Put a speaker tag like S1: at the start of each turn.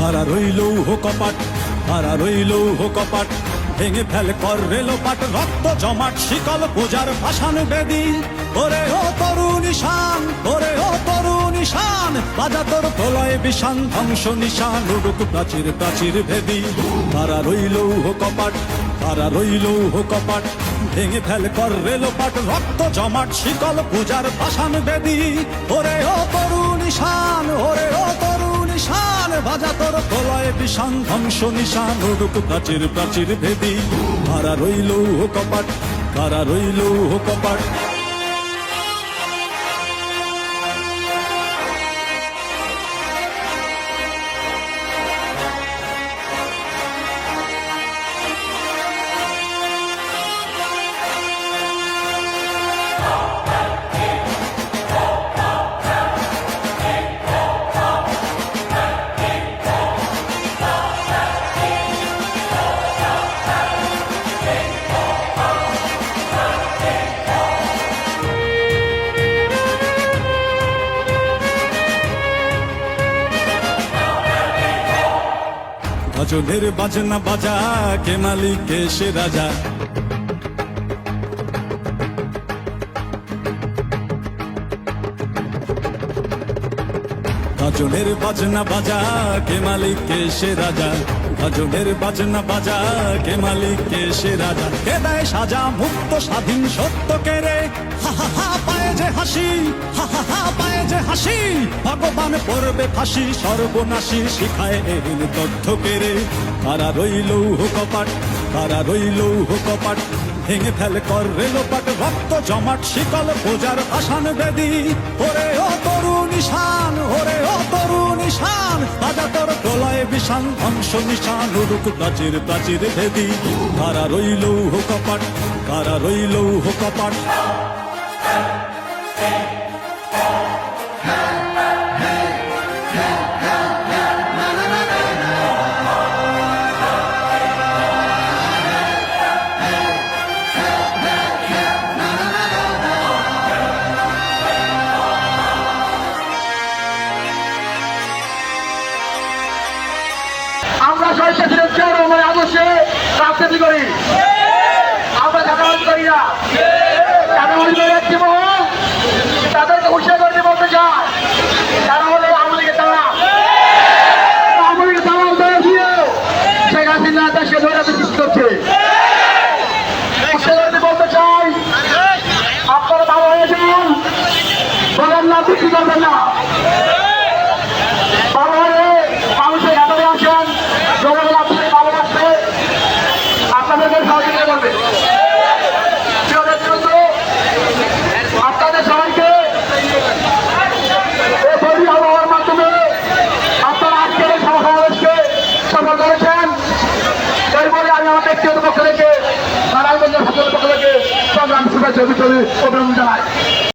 S1: খারা রইল হো কপাট খারা রইল হো কপাট, ভেঙে ফেল কর রেলো পাট রক্ত জমাট, শিকল পূজার ভাসান বেদি। ওরে ও তরুণ ঈশান, ওরে ও তরুণ ঈশান, বাজা তোর প্রলয় বিষান, ধ্বংস নিশান, উড়ুক প্রাচীর প্রাচীর ভেদি। কারা রইল হো কপাট কারা রইল হো কপাট, ভেঙে ফেল কর রেলো পাট রক্ত জমাট, শিকল পূজার ভাসান বেদি। ওরে ও তরুণ ঈশান, ওরে ও বাজা তোর গলায় বিষাং ধ্বংস নিশান রূপ প্রাচীর প্রাচীর ভেদি। কারা রইল ও কপাট কারা রইল ও কপাট। ভজনের বাজনা বাজা কে মালিক কে সে রাজা? ভজনের বাজনা বাজা, কে মালিক, কে সে রাজা? ভজনের বাজনা বাজা, কে মালিক, কে সে রাজা? কে দেয় সাজা মুক্ত স্বাধীন সত্য কে রে? হা হা হা, পায়ে যে হাসি, হা হা হা, পায়ে যে হাসি। ভগবান পড়বে ফাঁসি, সর্বনাশী শিখায় এরিন তথ্য কে রে। কারা রইল কপাট কারা রইল কপাট ভেঙে ফেল কর রেলোপাট রক্ত জমাট, শিকল পূজার ভাসান বেদি। ওরে ও তরুণ ঈশান, ওরে তোর প্রলয় বিষান, ধ্বংস নিশান উড়ুক প্রাচীর প্রাচীর ভেদি। কারা রইল হোক কপাট, কারা রইল হো কপাট?
S2: শহীদ প্রেসিডেন্ট জিয়া রহমানের আদর্শে রাজনীতি করি। আমরা চাঁদাবাজি করি না। তারা হলো আওয়ামী লীগের তারা। আওয়ামী লীগের তারা ধরে বলতে চাই, আপনারা ভালো হয়ে বলেন না বিক্রি করবেন না। ব্যক্তিগত পক্ষ থেকে নারায়ণগঞ্জের সকলের পক্ষ থেকে সংগ্রাম শুভেচ্ছা অভিনন্দন জানাই।